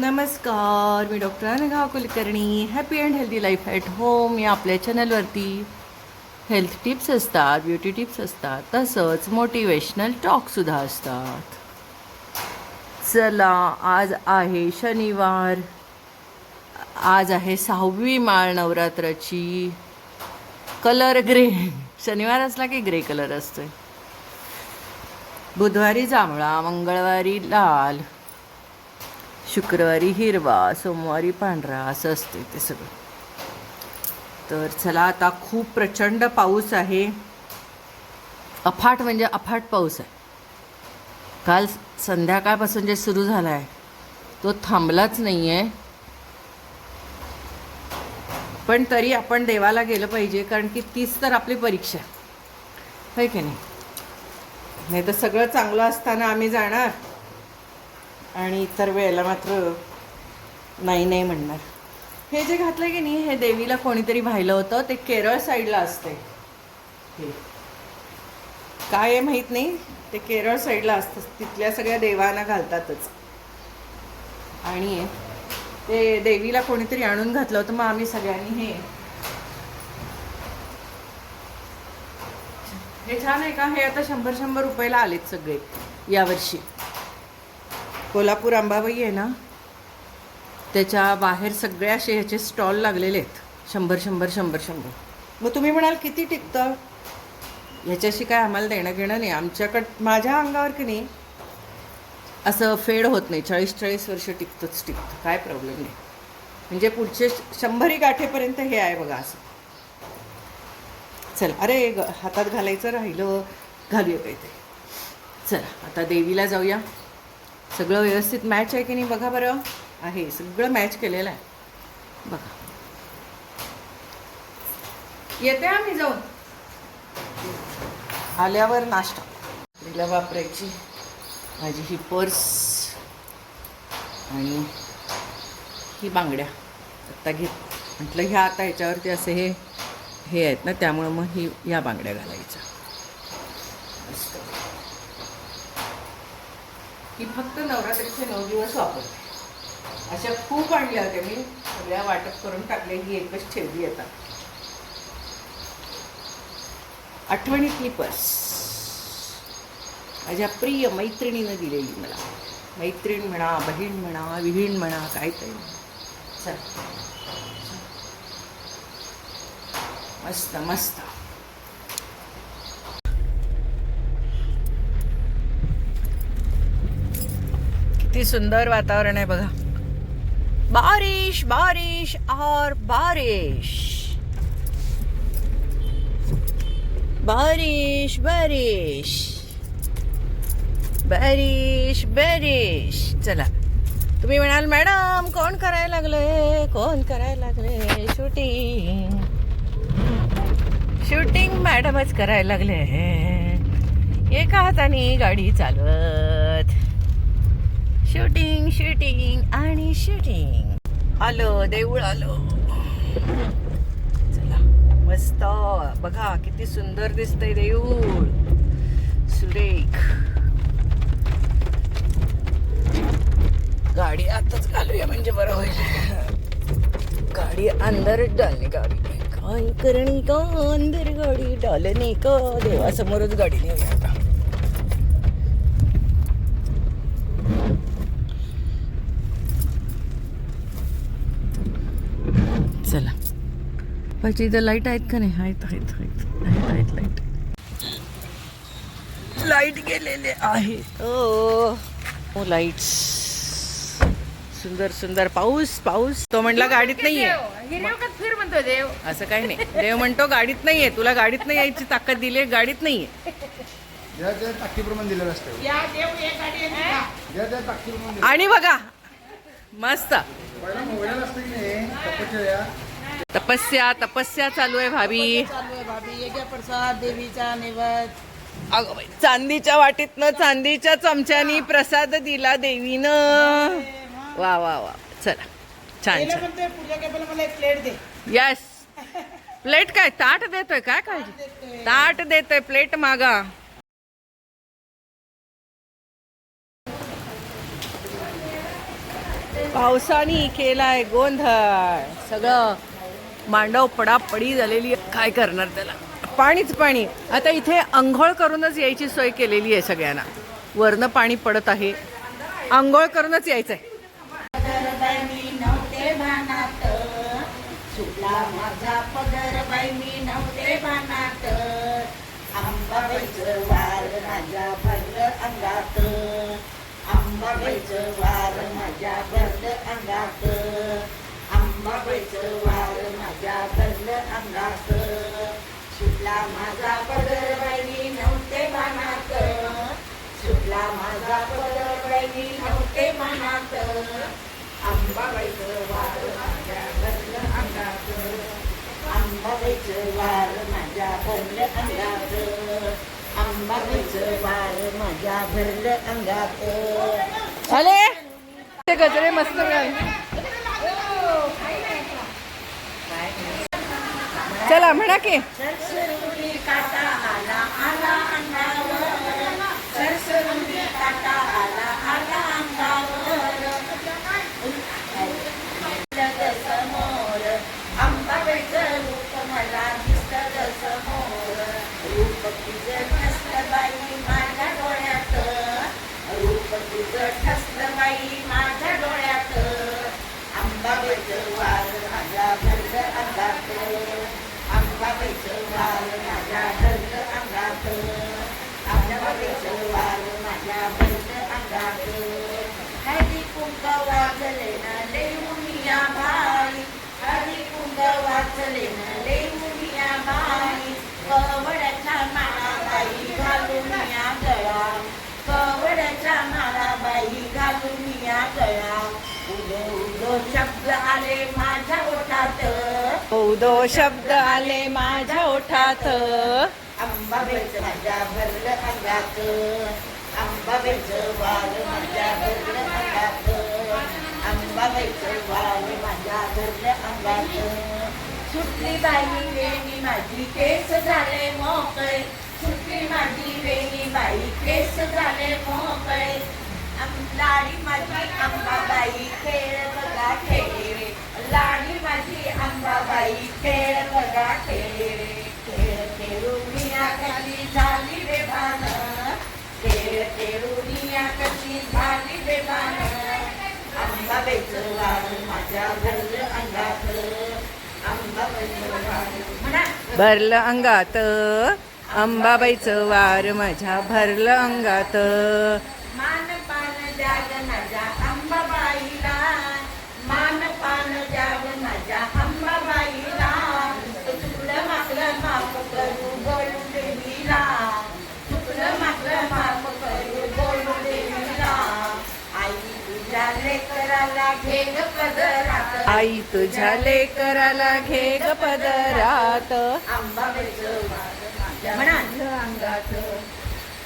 नमस्कार मी doctor Anagha Kulkarni. Happy and healthy life at home या आपल्या चॅनलवरती हेल्थ टिप्स असतात ब्युटी टिप्स असतात तसंच मोटिवेशनल टॉकसुद्धा असतात. चला आज आहे शनिवार. आज आहे सहावी माळ नवरात्राची. कलर ग्रे शनिवार असला की ग्रे कलर असतोय. बुधवारी जांभळा मंगळवारी लाल. शुक्रवारी हिरवा सोमवारी पांढरा असं असते ते सगळं. तर चला आता खूप प्रचंड पाऊस आहे. अफाट म्हणजे अफाट पाऊस आहे. काल संध्याकाळपासून जे सुरू झाला आहे तो थांबलाच नाही आहे पण तरी आपण देवाला गेलं पाहिजे कारण की तीच तर आपली परीक्षा आहे. होय की नाही? नाही तर सगळं चांगलं असताना आम्ही जाणार. आणि इतर वेळेला मात्र नाही नाही म्हणणार. हे जे घातलं की नाही हे देवीला कोणीतरी वाहिलं होतं ते केरळ साईडला असते हे. काय आहे माहीत नाही ते केरळ साईडला असतं तिथल्या सगळ्या देवांना घालतातच. आणि ते देवीला कोणीतरी आणून घातलं होतं मग आम्ही सगळ्यांनी हे. हे छान आहे का? हे आता शंभर शंभर रुपयाला आलेत सगळे यावर्षी कोल्हापूर अंबाबाई आहे ना त्याच्या बाहेर सगळे असे ह्याचे स्टॉल लागलेले आहेत. शंभर शंभर शंभर शंभर. मग तुम्ही म्हणाल किती टिकतं? ह्याच्याशी काय आम्हाला देणं घेणं नाही. आमच्याकडं माझ्या अंगावर की नाही असं फेड होत नाही. चाळीस चाळीस वर्ष टिकतंच टिकतं. काय प्रॉब्लेम नाही. म्हणजे पुढचे शंभरी गाठेपर्यंत हे आहे बघा असं. चल अरे ग हातात घालायचं राहिलं घालूया काहीतरी. चला आता देवीला जाऊया. सगळं व्यवस्थित मॅच आहे की नाही बघा बरं. आहे सगळं मॅच केलेलं आहे. बघा. येते आम्ही जाऊन. आल्यावर नाश्ता. तिला वापरायची. माझी ही पर्स. आणि ही बांगड्या. आत्ता घेत. म्हटलं ह्या आता ह्याच्यावरती असे हे हे आहेत ना त्यामुळं मग ही या बांगड्या घालायच्या मस्त ही फक्त नवरात्रीचे नऊ दिवस वापरते. अशा खूप आणल्या होत्या मी. सगळ्या वाटप करून टाकल्या ही एकच ठेवली आता. आठवणीतली पर्स माझ्या प्रिय मैत्रिणीनं दिलेली मला. मैत्रीण म्हणा बहीण म्हणा विहीण म्हणा काहीतरी चल. मस्त मस्त. किती सुंदर वातावरण आहे बघा. बारिश बारिश और बारिश. बारिश बारिश. बारिश बारिश. चला. तुम्ही म्हणाल मॅडम कोण करायला लागले? कोण करायला लागले? शूटिंग. शूटिंग मॅडमच करायला लागले. एका हाताने गाडी चालवत. शूटिंग शूटिंग आणि शूटिंग आलो देऊळ आलो. चला मस्त. बघा किती सुंदर दिसतंय देऊळ. सुरेख. गाडी आताच घालूया म्हणजे बरं होईल. गाडी अंदरच डालणे गाडी काय करणी का अंदर गाडी डालणे का? देवासमोरच गाडी नेऊया आता चला पाहिजे इथं लाइट आहेत का नाही? आहेत आहेत आहेत. आहेत आहेत लाइट लाइट गेलेले आहेत ओ लाईट्स सुंदर सुंदर. पाऊस पाऊस. तो म्हणला गाडीत नाहीये. फिर म्हणतो देव? असं काही नाही. देव म्हणतो गाडीत नाहीये. तुला गाडीत नाही यायची ताकद दिली गाडीत नाहीये. आहे आणि बघा. मस्त. तपस्या तपस्या चालू आहे भाभी. चालू आहे भाभी. एक प्रसाद देवीचा अगं बाई, चांदीच्या वाटीतनं चांदीच्या चमच्यानी प्रसाद दिला देवीनं. वा वा वा. चला. छान पूजा मला एक प्लेट दे. यस प्लेट काय? ताट देतोय काय काळजी? ताट देतोय प्लेट मागा. पावसाने केलाय गोंधळ सगळं. मांडव पडापडी झालेली आहे. काय करणार त्याला? पाणीच पाणी. आता इथे आंघोळ करूनच यायची सोय केलेली आहे सगळ्यांना. वरनं पाणी पडत आहे. आंघोळ करूनच यायचंय. आहे वार माझ्या भरलं अंगात. वार माझ्या भरलं अंगात. आंबाबाईचं सुटला माझा पदर बाई नव्हते भानात सुटला माझा पदर बाई नव्हते भानात आंबाबाईचं वार माझ्या भरलं अंगात. आंबाबाईचं वार माझ्या भरलं अंगात. आंबाबाईचं वार माझ्या भरलं अंगात. आले? ते गजरे मस्त मिळाले चला म्हणा की सरसरुली काटा आला आला अंगावर सरसरुली काटा आला आला अंगावर दिसलं समोर आंबाबाईचं रूप मला दिसलं चला म्हणा की. ठसलं बाई माझ्या डोळ्यात रूप तुझं ठसलं बाई माझ्या डोळ्यात आंबाबाईचं वार माझ्या भरलं अंगात आंबाबाईचं वार माझ्या अंगात माझ्या अंगात हरी ना लेऊनिया बाई हरी कुंक वाजले ना लेऊनिया कवड्याच्या घालून या गळा. कवड्याच्या माळा घालून या गळा उदो उदो शब्द आले माझ्या ओठात उदो शब्द आले माझ्या ओठात. अंबाबाईचं माझ्या भरलं अंगात. अंबाबाईचं वार माझ्या भरलं अंगात. अंबाबाईचं वार माझ्या भरलं अंगात. सुटली बाई वेणी माझी केस झाले मोकळे. सुटली माझी वेणी बाई केस झाले मोकळे. आम- लाडी माझी आंबाबाई खेळ अंबाबाई खेळ बघा खेळ खेळ झाली खेळ कशी झाली अंबाबाईचं वार माझ्या भरलं अंगात. अंबाबाईचं वार भरलं अंगात. अंबाबाईचं वार माझ्या भरलं अंगात. मान पान जाग माझ्या आई तुझ्या लेकराला घे ग पदरात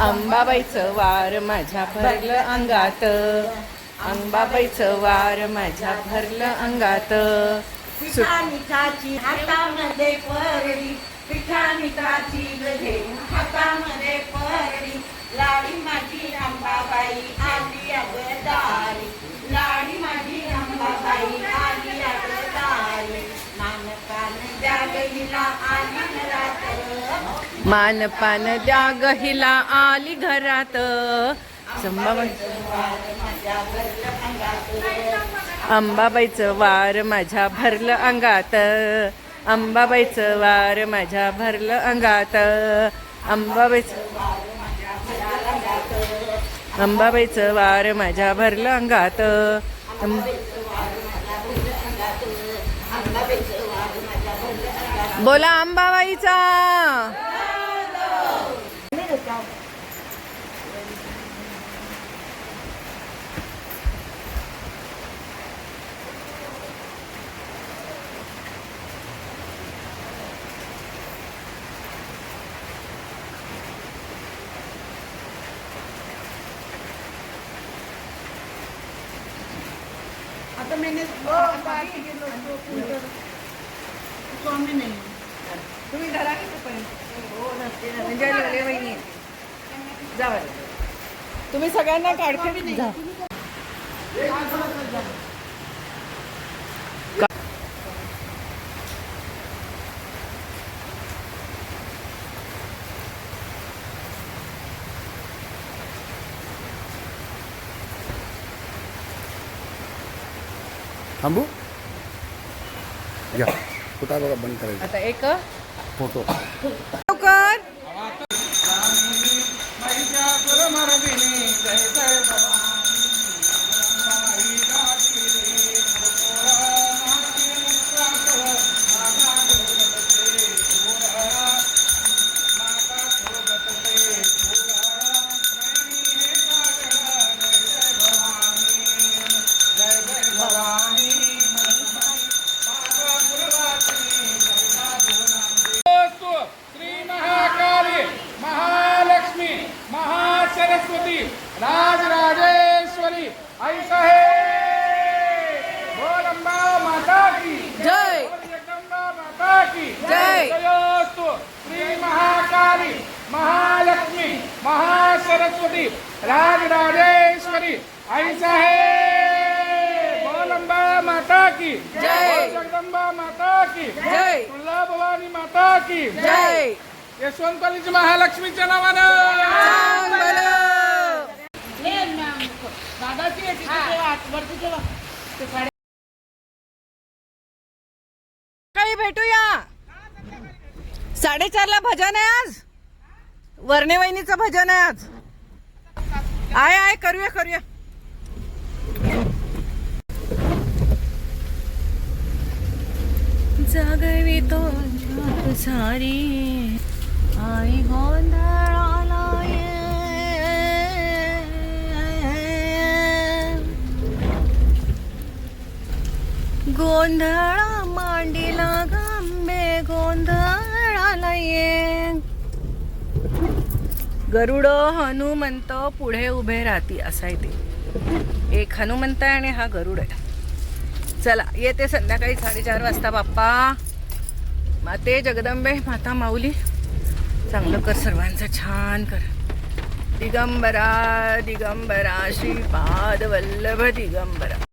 अंबाबाईचं वार माझ्या भरलं अंगात. अंबाबाईचं वार माझ्या भरलं अंगात. सुट पिठा मिठाची हातामध्ये परडी पिठा मान पान द्या गहिला आली घरात. संबाबाई अंबाबाईचं वार माझ्या भरलं अंगात. अंबाबाईचं वार माझ्या भरलं अंगात. अंबाबाईचं अंबाबाईचं वार माझ्या भरलं अंगात. बोला अंबाबाईचा. स्वामी नाही. तुम्ही धरा की म्हणजे. तुम्ही सगळ्यांना काढते थांबू? घ्या कुठं बघा बंद करायचं आता एक. फोटो. महालक्ष्मी महासरस्वती राजराजेश्वरी ऐसा है गोलंबा माता की। जय. जगदंबा माता की। जय. भवानी माता की। जय। यशवंतवालीची महालक्ष्मीच्या नावानं. हे दादाची आहे तिथे तेव्हा, तेव्हा. ते साडे- काही भेटूया. साडेचारला भजन आहे आज. वर्णे वहिनीचं भजन आहे आज. आय आय करूया करूया. जागवी तो सारी. आई गोंधळ गोंधळा मांडीला गांबे गोंधळाला ये गरुड हनुमंत पुढे उभे राहती असाय आहे ते. एक हनुमंत आहे आणि हा गरुड आहे. चला येते संध्याकाळी साडेचार वाजता बाप्पा. माते जगदंबे माता माऊली. चांगलं कर सर्वांचं छान कर. दिगंबरा दिगंबरा श्रीपाद वल्लभ दिगंबरा.